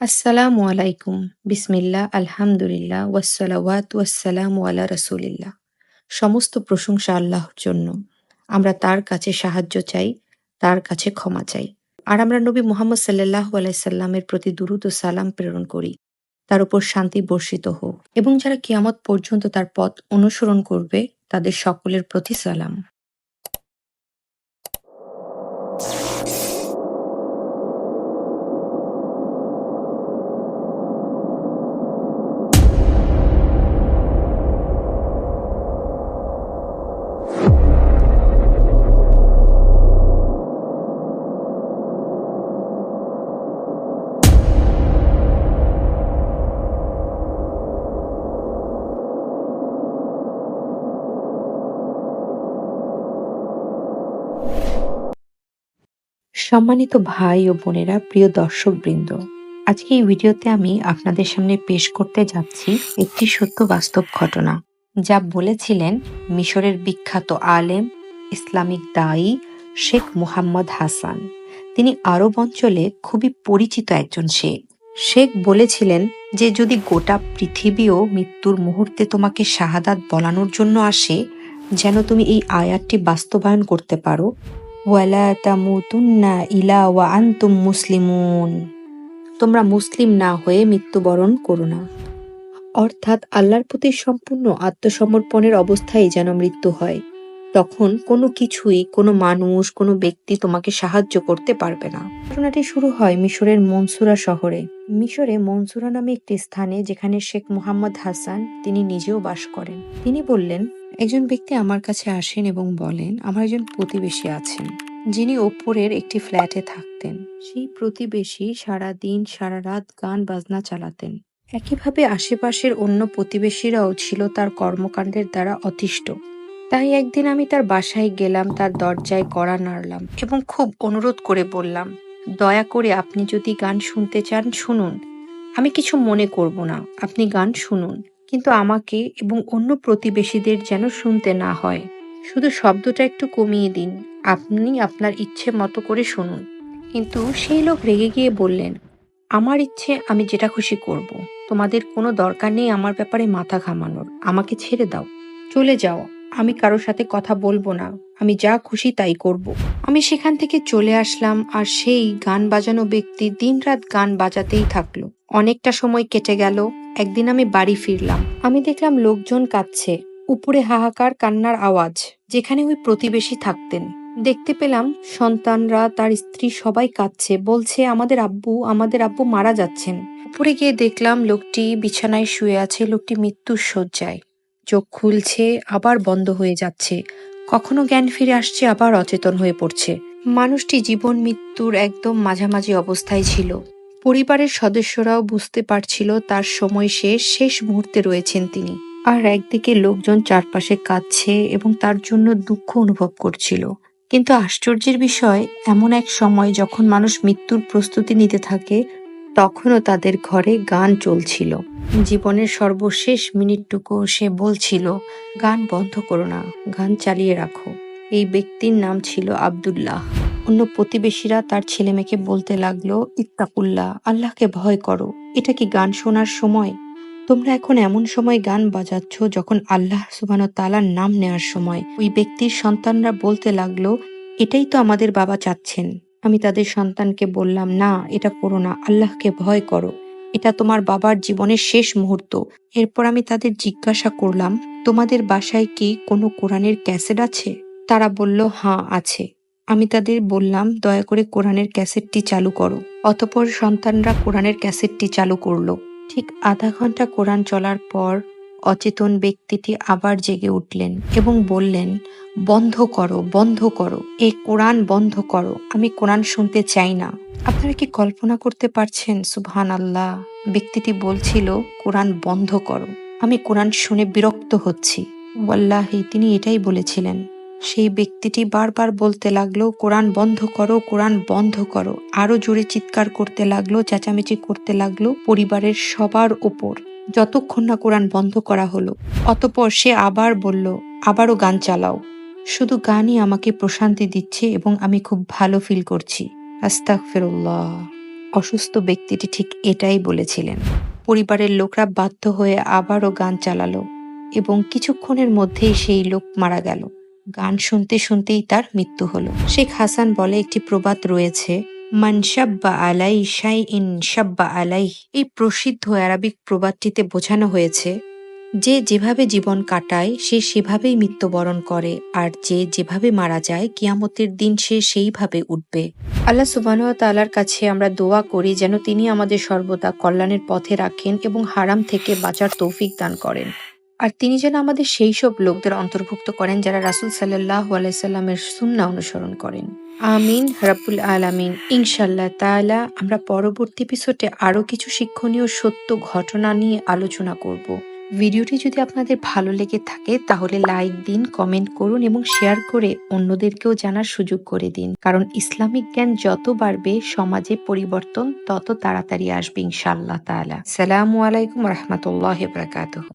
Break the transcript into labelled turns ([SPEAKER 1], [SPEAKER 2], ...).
[SPEAKER 1] আসসালামু আলাইকুম। বিসমিল্লাহ, আলহামদুলিল্লাহ, ওয়াসসালাওয়াত, ওয়াসসালামু আলা রাসূলিল্লাহ। সমস্ত প্রশংসা আল্লাহর জন্য। আমরা তার কাছে সাহায্য চাই, তার কাছে ক্ষমা চাই। আর আমরা নবী মোহাম্মদ সাল্লাল্লাহু আলাইহি সাল্লামের প্রতি দুরূদ ও সালাম প্রেরণ করি। তার উপর শান্তি বর্ষিত হোক। এবং যারা কিয়ামত পর্যন্ত তার পথ অনুসরণ করবে, তাদের সকলের প্রতি সালাম। সম্মানিত ভাই ও বোনেরা, প্রিয় দর্শকবৃন্দ, আজকে এই ভিডিওতে আমি আপনাদের সামনে পেশ করতে যাচ্ছি একটি সত্য বাস্তব ঘটনা, যা বলেছিলেন মিশরের বিখ্যাত আলেম, ইসলামিক দায়ী শেখ মুহাম্মদ হাসান। তিনি আরব অঞ্চলে খুবই পরিচিত একজন শেখ। শেখ বলেছিলেন যে, যদি গোটা পৃথিবীও মৃত্যুর মুহূর্তে তোমাকে শাহাদাত বলানোর জন্য আসে, যেন তুমি এই আয়াতটি বাস্তবায়ন করতে পারো ওয়ালা তামুতুন্না ইলা ওয়া আনতুম তোমরা মুসলিম না হয়ে মৃত্যুবরণ করো না। অর্থাৎ আল্লাহর প্রতি সম্পূর্ণ আত্মসমর্পণের অবস্থায় যেন মৃত্যু হয়। তখন কোনো কিছুই, কোনো মানুষ, কোনো ব্যক্তি তোমাকে সাহায্য করতে পারবে না। ঘটনাটি শুরু হয় মিশরের মনসুরা শহরে। মিশরে মনসুরা নামে একটি স্থানে যেখানে শেখ মুহাম্মদ হাসান তিনি নিজেও বাস করেন। তিনি বললেন, একজন ব্যক্তি আমার কাছে আসেন এবং বলেন, আমার একজন প্রতিবেশী আছেন, যিনি ওপরের একটি ফ্ল্যাটে থাকতেন। সেই প্রতিবেশী সারা দিন, সারা রাত গান বাজনা চালাতেন। একইভাবে আশেপাশের অন্য প্রতিবেশীরাও ছিল তার কর্মকাণ্ডের দ্বারা অতিষ্ঠ। তাই একদিন আমি তার বাসায় গেলাম, তার দরজায় কড়া নাড়লাম এবং খুব অনুরোধ করে বললাম, দয়া করে আপনি যদি গান শুনতে চান, শুনুন। আমি কিছু মনে করব না, আপনি গান শুনুন। কিন্তু আমাকে এবং অন্য প্রতিবেশীদের যেন শুনতে না হয়। শুধু শব্দটা একটু কমিয়ে দিন, আপনি আপনার ইচ্ছে মতো করে শুনুন। কিন্তু সেই লোক রেগে গিয়ে বললেন, আমার ইচ্ছে, আমি যেটা খুশি করব। তোমাদের কোনো দরকার নেই আমার ব্যাপারে মাথা ঘামানোর। আমাকে ছেড়ে দাও। চলে যাও। আমি কারোর সাথে কথা বলব না। আমি যা খুশি তাই করব। আমি সেখান থেকে চলে আসলাম আর সেই গান বাজানো ব্যক্তি দিনরাত গান বাজাতেই থাকল। অনেকটা সময় কেটে গেল, একদিন আমি বাড়ি ফিরলাম। আমি দেখলাম লোকজন কাঁদছে, উপরে হাহাকার কান্নার আওয়াজ, যেখানে ওই প্রতিবেশী থাকতেন। দেখতে পেলাম সন্তানরা, তার স্ত্রী সবাই কাঁদছে, বলছে, আমাদের আব্বু আমাদের আব্বু মারা যাচ্ছেন। উপরে গিয়ে দেখলাম লোকটি বিছানায় শুয়ে আছে, লোকটি মৃত্যুর শয্যায়। চোখ খুলছে, আবার বন্ধ হয়ে যাচ্ছে। কখনো জ্ঞান ফিরে আসছে, আবার অচেতন হয়ে পড়ছে। মানুষটি জীবন মৃত্যুর একদম মাঝামাঝি অবস্থায় ছিল। পরিবারের সদস্যরাও বুঝতে পারছিল তার সময় শেষ শেষ মুহূর্তে রয়েছেন তিনি। আর একদিকে লোকজন চারপাশে কাঁদছে এবং তার জন্য দুঃখ অনুভব করছিল। কিন্তু আশ্চর্যের বিষয়, এমন এক সময় যখন মানুষ মৃত্যুর প্রস্তুতি নিতে থাকে তখনও তাদের ঘরে গান চলছিল। জীবনের সর্বশেষ মিনিটটুকু সে বলছিল, গান বন্ধ করো না, গান চালিয়ে রাখো। এই ব্যক্তির নাম ছিল আব্দুল্লাহ। অন্য প্রতিবেশীরা তার ছেলেমেয়েকে বলতে লাগল, ইত্তাকুল্লাহ, আল্লাহকে ভয় করো, এটা কি গান শোনার সময়? তোমরা এখন এমন সময় গান বাজাচ্ছ যখন আল্লাহ সুবান তালার নাম নেওয়ার সময়। ওই ব্যক্তির সন্তানরা বলতে লাগল, এটাই তো আমাদের বাবা চাচ্ছেন। আমি তাদের সন্তানকে বললাম, না, এটা করো না, আল্লাহকে ভয় করো। এটা তোমার বাবার জীবনের শেষ মুহূর্ত। এরপর আমি তাদের জিজ্ঞাসা করলাম, তোমাদের বাসায় কি কোনো কোরআনের ক্যাসেট আছে? তারা বলল, হাঁ, আছে। আমি তাদের বললাম, দয়া করে কোরআনের ক্যাসেটটি চালু করো। অতপর সন্তানরা কোরআনের ক্যাসেটটি চালু করল। ঠিক আধা ঘণ্টা কোরআন চলার পর অচেতন ব্যক্তিটি আবার জেগে উঠলেন এবং বললেন, বন্ধ করো বন্ধ করো। এই কোরআন বন্ধ করো। আমি কোরআন শুনতে চাই না। আপনারা কি কল্পনা করতে পারছেন? সুবহান আল্লাহ ব্যক্তিটি বলছিল, কোরআন বন্ধ করো। আমি কোরআন শুনে বিরক্ত হচ্ছি। ওয়াল্লাহি, তিনি এটাই বলেছিলেন। সেই ব্যক্তিটি বারবার বলতে লাগল, কোরআন বন্ধ করো, কোরআন বন্ধ করো। আরও জোরে চিৎকার করতে লাগল, চেঁচামেচি করতে লাগল পরিবারের সবার ওপর। যতক্ষণ না কোরআন বন্ধ করা হলো, অতপর সে আবার বলল, আবারও গান চালাও। শুধু গানই আমাকে প্রশান্তি দিচ্ছে এবং আমি খুব ভালো ফিল করছি। আস্তাক ফেরুল্লাহ অসুস্থ ব্যক্তিটি ঠিক এটাই বলেছিলেন। পরিবারের লোকরা বাধ্য হয়ে আবারও গান চালালো এবং কিছুক্ষণের মধ্যেই সেই লোক মারা গেল। গান শুনতে শুনতেই তার মৃত্যু হলো। শেখ হাসান বলে একটি প্রবাদ রয়েছে মান শাব্বা আলাই শাই ইন শাব্বা আলাই এই প্রসিদ্ধ আরবিক প্রবাদটিতে বোঝানো হয়েছে, যে যেভাবে জীবন কাটায়, সে সেভাবেই মৃত্যুবরণ করে, আর যে যেভাবে মারা যায়, কিয়ামতের দিন সে সেইভাবে উঠবে। আল্লাহ সুবাহ তালার কাছে আমরা দোয়া করি যেন তিনি আমাদের সর্বদা কল্যাণের পথে রাখেন এবং হারাম থেকে বাঁচার তৌফিক দান করেন। আর তিনি যেন আমাদের সেই সব লোকদের অন্তর্ভুক্ত করেন যারা রাসুল সাল্লাহ আলাইসাল্লামের সুন্না অনুসরণ করেন। আমিন, রাব্বুল আলামিন। ইনশাল্লাহ তাআলা আমরা পরবর্তী এপিসোডে আরও কিছু শিক্ষণীয় সত্য ঘটনা নিয়ে আলোচনা করব। ভিডিওটি যদি আপনাদের ভালো লেগে থাকে, তাহলে লাইক দিন কমেন্ট করুন এবং শেয়ার করে অন্যদেরকেও জানার সুযোগ করে দিন। কারণ ইসলামিক জ্ঞান যত বাড়বে, সমাজে পরিবর্তন তত তাড়াতাড়ি আসবে ইনশাল্লাহ তাআলা। সালামু আলাইকুম রহমতুল্লাহ বারাকাতুহু।